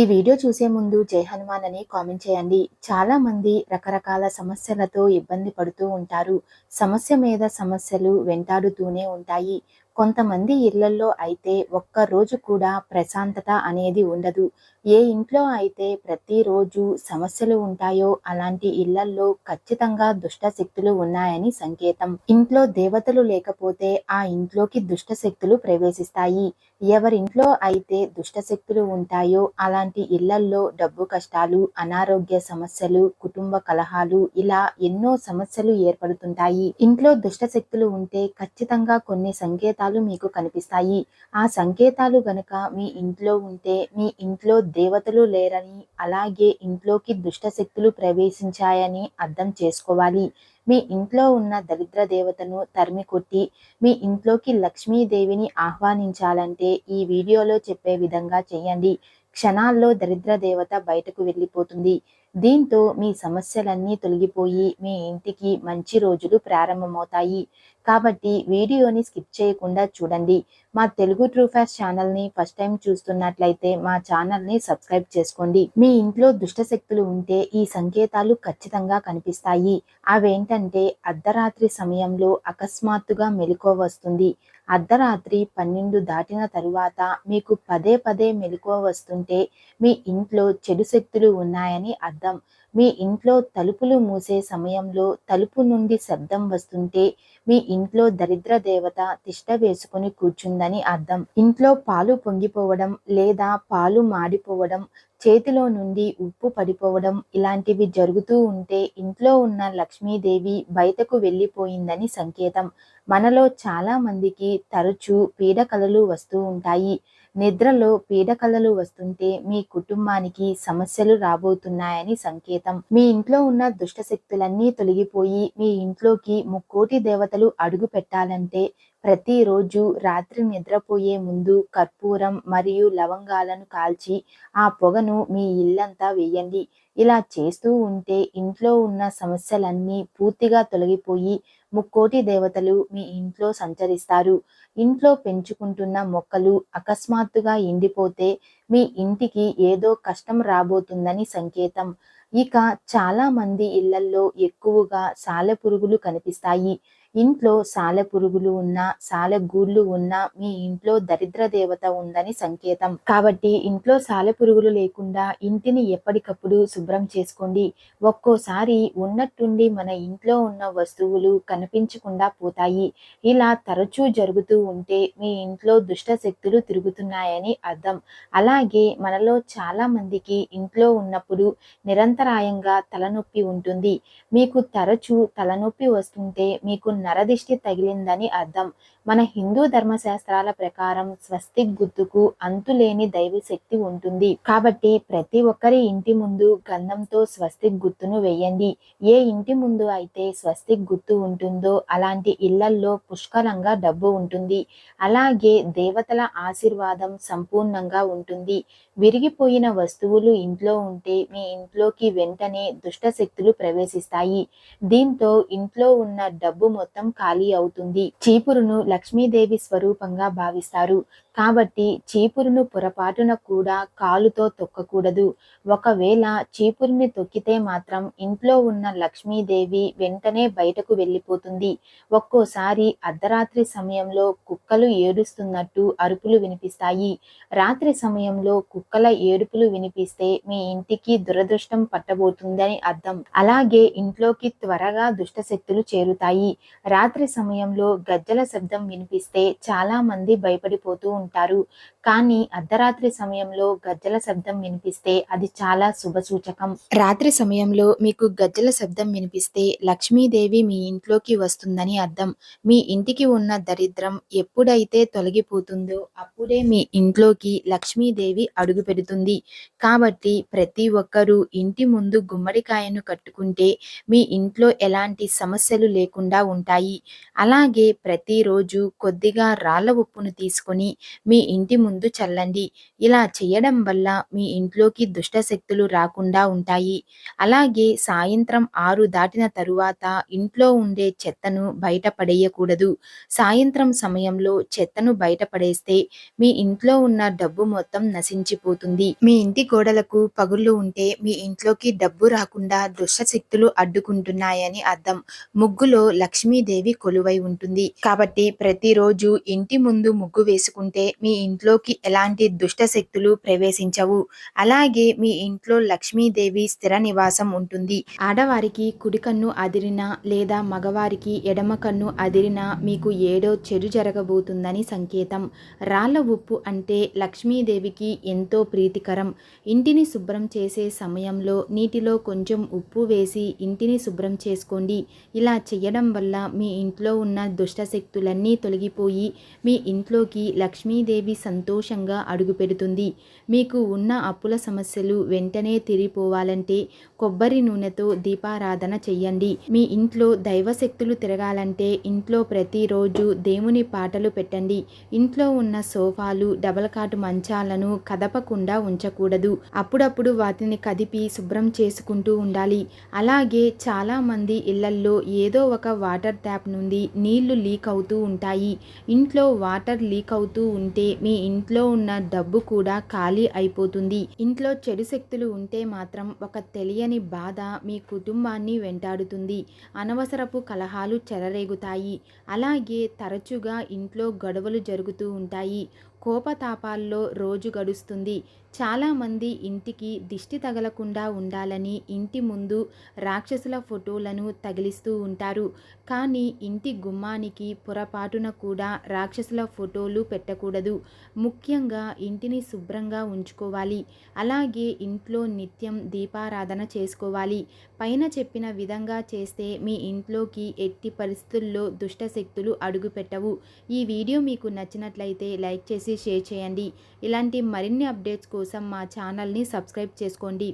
ఈ వీడియో చూసే ముందు జై హనుమాన్ అని కామెంట్ చేయండి. చాలా మంది రకరకాల సమస్యలతో ఇబ్బంది పడుతూ ఉంటారు. సమస్య మీద సమస్యలు వెంటాడుతూనే ఉంటాయి. కొంతమంది ఇళ్ళలో అయితే ఒక్క రోజు కూడా ప్రశాంతత అనేది ఉండదు. ఏ ఇంట్లో అయితే ప్రతిరోజు సమస్యలు ఉంటాయో అలాంటి ఇళ్ళల్లో ఖచ్చితంగా దుష్ట శక్తులు ఉన్నాయని సంకేతం. ఇంట్లో దేవతలు లేకపోతే ఆ ఇంట్లోకి దుష్ట శక్తులు ప్రవేశిస్తాయి. ఎవరింట్లో అయితే దుష్ట శక్తులు ఉంటాయో అలాంటి ఇళ్ళల్లో డబ్బు కష్టాలు అనారోగ్య సమస్యలు కుటుంబ కలహాలు ఇలా ఎన్నో సమస్యలు ఏర్పడుతుంటాయి. ఇంట్లో దుష్ట శక్తులు ఉంటే ఖచ్చితంగా కొన్ని సంకేతాలు మీకు కనిపిస్తాయి. ఆ సంకేతాలు గనక మీ ఇంట్లో ఉంటే మీ ఇంట్లో దేవతలు లేరని అలాగే ఇంట్లోకి దుష్ట శక్తులు ప్రవేశించాయని అర్థం చేసుకోవాలి. మీ ఇంట్లో ఉన్న దరిద్ర దేవతను తరిమి కొట్టి మీ ఇంట్లోకి లక్ష్మీదేవిని ఆహ్వానించాలంటే ఈ వీడియోలో చెప్పే విధంగా చేయండి. క్షణాల్లో దరిద్ర దేవత బయటకు వెళ్ళిపోతుంది. దీంతో మీ సమస్యలన్నీ తొలగిపోయి మీ ఇంటికి మంచి రోజులు ప్రారంభమవుతాయి. కాబట్టి వీడియోని స్కిప్ చేయకుండా చూడండి. మా తెలుగు ట్రూఫాస్ ఛానల్ని ఫస్ట్ టైం చూస్తున్నట్లయితే మా ఛానల్ని సబ్స్క్రైబ్ చేసుకోండి. మీ ఇంట్లో దుష్ట శక్తులు ఉంటే ఈ సంకేతాలు ఖచ్చితంగా కనిపిస్తాయి. అవేంటంటే అర్ధరాత్రి సమయంలో అకస్మాత్తుగా మెలకువ వస్తుంది. అర్ధరాత్రి పన్నెండు దాటిన తరువాత మీకు పదే పదే మెలకువ వస్తుంటే మీ ఇంట్లో చెడు శక్తులు ఉన్నాయని అర్థం. మీ ఇంట్లో తలుపులు మూసే సమయంలో తలుపు నుండి శబ్దం వస్తుంటే మీ ఇంట్లో దరిద్ర దేవత తిష్ట వేసుకుని కూర్చుందని అర్థం. ఇంట్లో పాలు పొంగిపోవడం లేదా పాలు మాడిపోవడం చేతిలో నుండి ఉప్పు పడిపోవడం ఇలాంటివి జరుగుతూ ఉంటే ఇంట్లో ఉన్న లక్ష్మీదేవి బయటకు వెళ్ళిపోయిందని సంకేతం. మనలో చాలా మందికి తరచూ పీడకలలు వస్తూ ఉంటాయి. నిద్రలో పీడకలలు వస్తుంటే మీ కుటుంబానికి సమస్యలు రాబోతున్నాయని సంకేతం. మీ ఇంట్లో ఉన్న దుష్ట శక్తులన్నీ తొలగిపోయి మీ ఇంట్లోకి ముక్కోటి దేవతలు అడుగు పెట్టాలంటే ప్రతిరోజు రాత్రి నిద్రపోయే ముందు కర్పూరం మరియు లవంగాలను కాల్చి ఆ పొగను మీ ఇల్లంతా వేయండి. ఇలా చేస్తూ ఉంటే ఇంట్లో ఉన్న సమస్యలన్నీ పూర్తిగా తొలగిపోయి ముక్కోటి దేవతలు మీ ఇంట్లో సంచరిస్తారు. ఇంట్లో పెంచుకుంటున్న మొక్కలు అకస్మాత్తుగా ఎండిపోతే మీ ఇంటికి ఏదో కష్టం రాబోతుందని సంకేతం. ఇక చాలా మంది ఇళ్ళల్లో ఎక్కువగా సాలెపురుగులు కనిపిస్తాయి. ఇంట్లో సాలె పురుగులు ఉన్నా సాలె గూళ్ళు ఉన్నా మీ ఇంట్లో దరిద్ర దేవత ఉందని సంకేతం. కాబట్టి ఇంట్లో సాలె పురుగులు లేకుండా ఇంటిని ఎప్పటికప్పుడు శుభ్రం చేసుకోండి. ఒక్కోసారి ఉన్నట్టుండి మన ఇంట్లో ఉన్న వస్తువులు కనిపించకుండా పోతాయి. ఇలా తరచూ జరుగుతూ ఉంటే మీ ఇంట్లో దుష్ట శక్తులు తిరుగుతున్నాయని అర్థం. అలాగే మనలో చాలా మందికి ఇంట్లో ఉన్నప్పుడు నిరంతరాయంగా తలనొప్పి ఉంటుంది. మీకు తరచూ తలనొప్పి వస్తుంటే మీకు నరదిష్టి తగిలిందని అర్థం. మన హిందూ ధర్మశాస్త్రాల ప్రకారం స్వస్తిక్ గుర్తుకు అంతులేని దైవ శక్తి ఉంటుంది. కాబట్టి ప్రతి ఒక్కరి ఇంటి ముందు గంధంతో స్వస్తిక్ గుర్తును వేయండి. ఏ ఇంటి ముందు అయితే స్వస్తిక్ గుర్తు ఉంటుందో అలాంటి ఇళ్ళల్లో పుష్కలంగా డబ్బు ఉంటుంది. అలాగే దేవతల ఆశీర్వాదం సంపూర్ణంగా ఉంటుంది. విరిగిపోయిన వస్తువులు ఇంట్లో ఉంటే మీ ఇంట్లోకి వెంటనే దుష్ట శక్తులు ప్రవేశిస్తాయి. దీంతో ఇంట్లో ఉన్న డబ్బు మొత్తం ఖాళీ అవుతుంది. చీపురును లక్ష్మీదేవి స్వరూపంగా భావిస్తారు. కాబట్టి చీపురును పొరపాటున కూడా కాలుతో తొక్కకూడదు. ఒకవేళ చీపురుని తొక్కితే మాత్రం ఇంట్లో ఉన్న లక్ష్మీదేవి వెంటనే బయటకు వెళ్ళిపోతుంది. ఒక్కోసారి అర్ధరాత్రి సమయంలో కుక్కలు ఏడుస్తున్నట్టు అరుపులు వినిపిస్తాయి. రాత్రి సమయంలో కుక్కల ఏడుపులు వినిపిస్తే మీ ఇంటికి దురదృష్టం పట్టబోతుందని అర్థం. అలాగే ఇంట్లోకి త్వరగా దుష్ట శక్తులు చేరుతాయి. రాత్రి సమయంలో గజ్జల శబ్దం వినిపిస్తే చాలా మంది భయపడిపోతూ ఉంటారు. కానీ అర్ధరాత్రి సమయంలో గజ్జల శబ్దం వినిపిస్తే అది చాలా శుభ సూచకం రాత్రి సమయంలో మీకు గజ్జల శబ్దం వినిపిస్తే లక్ష్మీదేవి మీ ఇంట్లోకి వస్తుందని అర్థం. మీ ఇంటికి ఉన్న దరిద్రం ఎప్పుడైతే తొలగిపోతుందో అప్పుడే మీ ఇంట్లోకి లక్ష్మీదేవి అడుగు పెడుతుంది. కాబట్టి ప్రతి ఒక్కరూ ఇంటి ముందు గుమ్మడికాయను కట్టుకుంటే మీ ఇంట్లో ఎలాంటి సమస్యలు లేకుండా ఉంటాయి. అలాగే ప్రతిరోజు కొద్దిగా రాళ్ళ ఉప్పును తీసుకొని మీ ఇంటి ముందు చల్లండి. ఇలా చేయడం వల్ల మీ ఇంట్లోకి దుష్ట శక్తులు రాకుండా ఉంటాయి. అలాగే సాయంత్రం ఆరు దాటిన తరువాత ఇంట్లో ఉండే చెత్తను బయట పడేయకూడదు. సాయంత్రం సమయంలో చెత్తను బయట పడేస్తే మీ ఇంట్లో ఉన్న డబ్బు మొత్తం నశించిపోతుంది. మీ ఇంటి గోడలకు పగుళ్ళు ఉంటే మీ ఇంట్లోకి డబ్బు రాకుండా దుష్ట శక్తులు అడ్డుకుంటున్నాయని అర్థం. ముగ్గులో లక్ష్మీదేవి కొలువై ఉంటుంది. కాబట్టి ప్రతిరోజు ఇంటి ముందు ముగ్గు వేసుకుంటే మీ ఇంట్లోకి ఎలాంటి దుష్ట శక్తులు ప్రవేశించవు. అలాగే మీ ఇంట్లో లక్ష్మీదేవి స్థిర నివాసం ఉంటుంది. ఆడవారికి కుడి కన్ను అదిరినా లేదా మగవారికి ఎడమ కన్ను అదిరినా మీకు ఏడో చెడు జరగబోతుందని సంకేతం. రాళ్ళ ఉప్పు అంటే లక్ష్మీదేవికి ఎంతో ప్రీతికరం. ఇంటిని శుభ్రం చేసే సమయంలో నీటిలో కొంచెం ఉప్పు వేసి ఇంటిని శుభ్రం చేసుకోండి. ఇలా చేయడం వల్ల మీ ఇంట్లో ఉన్న దుష్ట శక్తులన్నీ తొలగిపోయి మీ ఇంట్లోకి లక్ష్మీదేవి సంతోషంగా అడుగుపెడుతుంది మీకు ఉన్న అప్పుల సమస్యలు వెంటనే తీరిపోవాలంటే కొబ్బరి నూనెతో దీపారాధన చెయ్యండి. మీ ఇంట్లో దైవశక్తులు తిరగాలంటే ఇంట్లో ప్రతిరోజు దేవుని పాటలు పెట్టండి. ఇంట్లో ఉన్న సోఫాలు డబల్ కాటు మంచాలను కదపకుండా ఉంచకూడదు. అప్పుడప్పుడు వాటిని కదిపి శుభ్రం చేసుకుంటూ ఉండాలి. అలాగే చాలామంది ఇళ్ళల్లో ఏదో ఒక వాటర్ ట్యాప్ నుండి నీళ్ళు లీక్ అవుతూ ఉంటాయి. ఇంట్లో వాటర్ లీక్ అవుతూ ఉంటే మీ ఇంట్లో ఉన్న డబ్బు కూడా ఖాళీ అయిపోతుంది. ఇంట్లో చెడు శక్తులు ఉంటే మాత్రం ఒక తెలియని బాధ మీ కుటుంబాన్ని వెంటాడుతుంది. అనవసరపు కలహాలు చెలరేగుతాయి. అలాగే తరచుగా ఇంట్లో గొడవలు జరుగుతూ ఉంటాయి. కోపతాపాల్లో రోజు గడుస్తుంది. చాలామంది ఇంటికి దిష్టి తగలకుండా ఉండాలని ఇంటి ముందు రాక్షసుల ఫోటోలను తగిలిస్తూ ఉంటారు. కానీ ఇంటి గుమ్మానికి పొరపాటున కూడా రాక్షసుల ఫోటోలు పెట్టకూడదు. ముఖ్యంగా ఇంటిని శుభ్రంగా ఉంచుకోవాలి. అలాగే ఇంట్లో నిత్యం దీపారాధన చేసుకోవాలి. పైన చెప్పిన విధంగా చేస్తే మీ ఇంట్లోకి ఎట్టి పరిస్థితుల్లో దుష్ట శక్తులు అడుగుపెట్టవు. ఈ వీడియో మీకు నచ్చినట్లయితే లైక్ చేసి చేసి షేర్ చేయండి. ఇలాంటి మరిన్ని అప్డేట్స్ కోసం మా ఛానల్ని సబ్స్క్రైబ్ చేసుకోండి.